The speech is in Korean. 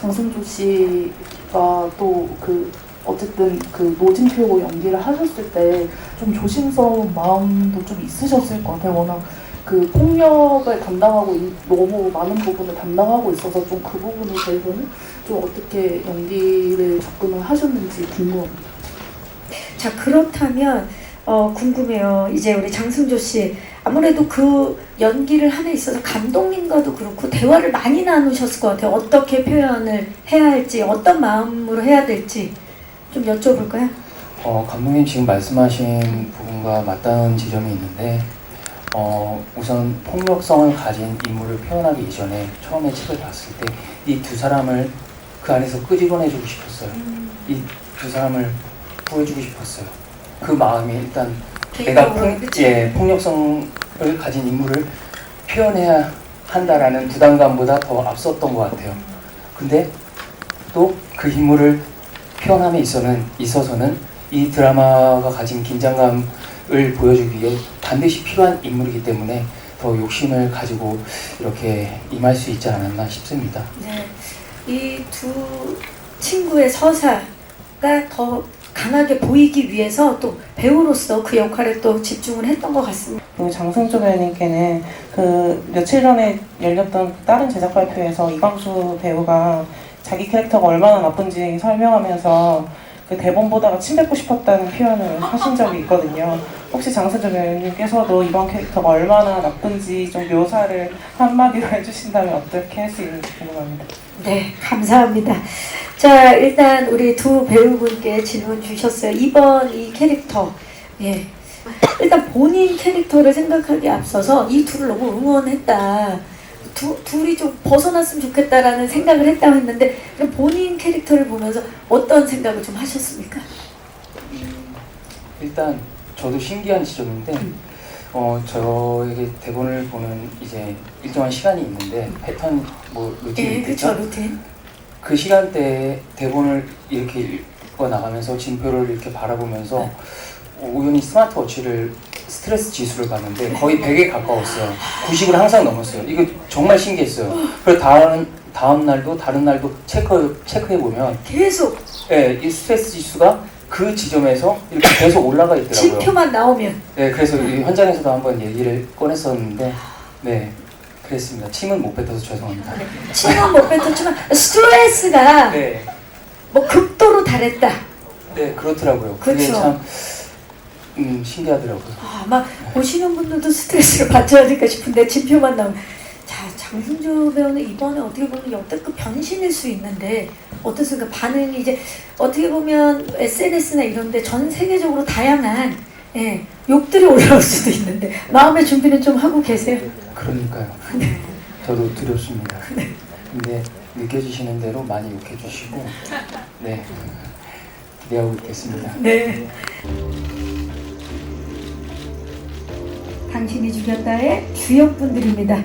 장승조 씨가 또 그 어쨌든 그 노진표 연기를 하셨을 때 좀 조심스러운 마음도 좀 있으셨을 것 같아요. 워낙 그 폭력을 담당하고 있- 너무 많은 부분을 담당하고 있어서 좀 그 부분에 대해서는 좀 어떻게 연기를 접근을 하셨는지 궁금합니다. 자 그렇다면 어, 궁금해요. 이제 우리 장승조 씨 아무래도 그 연기를 데 있어서 감독님과도 그렇고 대화를 많이 나누셨을 것 같아요. 어떻게 표현을 해야 할지 어떤 마음으로 해야 될지 좀 여쭤볼까요? 어, 감독님 지금 말씀하신 부분과 맞닿은 지점이 있는데 어, 우선 폭력성을 가진 인물을 표현하기 이전에 처음에 책을 봤을 때 이 두 사람을 그 안에서 끄집어내주고 싶었어요. 이두 사람을 구해주고 싶었어요. 그 마음이 일단 내가 개인적으로, 폭? 예, 폭력성을 가진 인물을 표현해야 한다라는 부담감보다 더 앞섰던 것 같아요. 근데 또 그 인물을 표현함에 있어는, 있어서는 이 드라마가 가진 긴장감을 보여주기 위해 반드시 필요한 인물이기 때문에 더 욕심을 가지고 이렇게 임할 수 있지 않았나 싶습니다. 네. 이 두 친구의 서사가 더 강하게 보이기 위해서 또 배우로서 그 역할에 또 집중을 했던 것 같습니다. 장승조 배우님께는 그 며칠 전에 열렸던 다른 제작 발표에서 이광수 배우가 자기 캐릭터가 얼마나 나쁜지 설명하면서 그 대본 보다가 침 뱉고 싶었다는 표현을 하신 적이 있거든요. 혹시 장승조 배우님께서도 이번 캐릭터가 얼마나 나쁜지 좀 묘사를 한마디로 해주신다면 어떻게 할 수 있는지 궁금합니다. 네, 감사합니다. 자, 일단 우리 두 배우분께 질문 주셨어요. 이번 이 캐릭터, 예. 일단 본인 캐릭터를 생각하기에 앞서서 이 둘을 너무 응원했다. 두, 둘이 좀 벗어났으면 좋겠다라는 생각을 했다고 했는데, 그럼 본인 캐릭터를 보면서 어떤 생각을 좀 하셨습니까? 일단 저도 신기한 지점인데 어 저에게 대본을 보는 이제 일정한 시간이 있는데 패턴 뭐 루틴이 예, 있겠죠? 그쵸, 루틴. 그 시간대에 대본을 이렇게 읽어 나가면서 진표를 이렇게 바라보면서 네. 우연히 스마트워치를 스트레스 지수를 봤는데 거의 100에 가까웠어요. 90을 항상 넘었어요. 이거 정말 신기했어요. 그리고 다음 다음 날도 다른 날도 체크 체크해 보면 계속 예, 이 스트레스 지수가 그 지점에서 이렇게 계속 올라가 있더라고요. 진표만 나오면. 네, 그래서 이 현장에서도 한번 얘기를 꺼냈었는데, 네, 그랬습니다. 침은 못 뱉어서 죄송합니다. 침은 못 뱉었지만, 스트레스가 네, 뭐 극도로 달했다. 네, 그렇더라고요. 그게 그쵸. 참, 음, 신기하더라고요. 아, 아마 보시는 분들도 스트레스를 받지 않을까 싶은데 진표만 나오면 자 장승조 배우는 이번에 어떻게 보면 역대급 변신일 수 있는데 어떻습니까 반응이 이제 어떻게 보면 SNS나 이런데 전 세계적으로 다양한 예, 욕들이 올라올 수도 있는데 마음의 준비는 좀 하고 계세요. 그러니까요. 저도 두렵습니다. 근데 느껴지시는 대로 많이 욕해 주시고, 네, 기대하고 있겠습니다. 네. 당신이 죽였다의 주역분들입니다.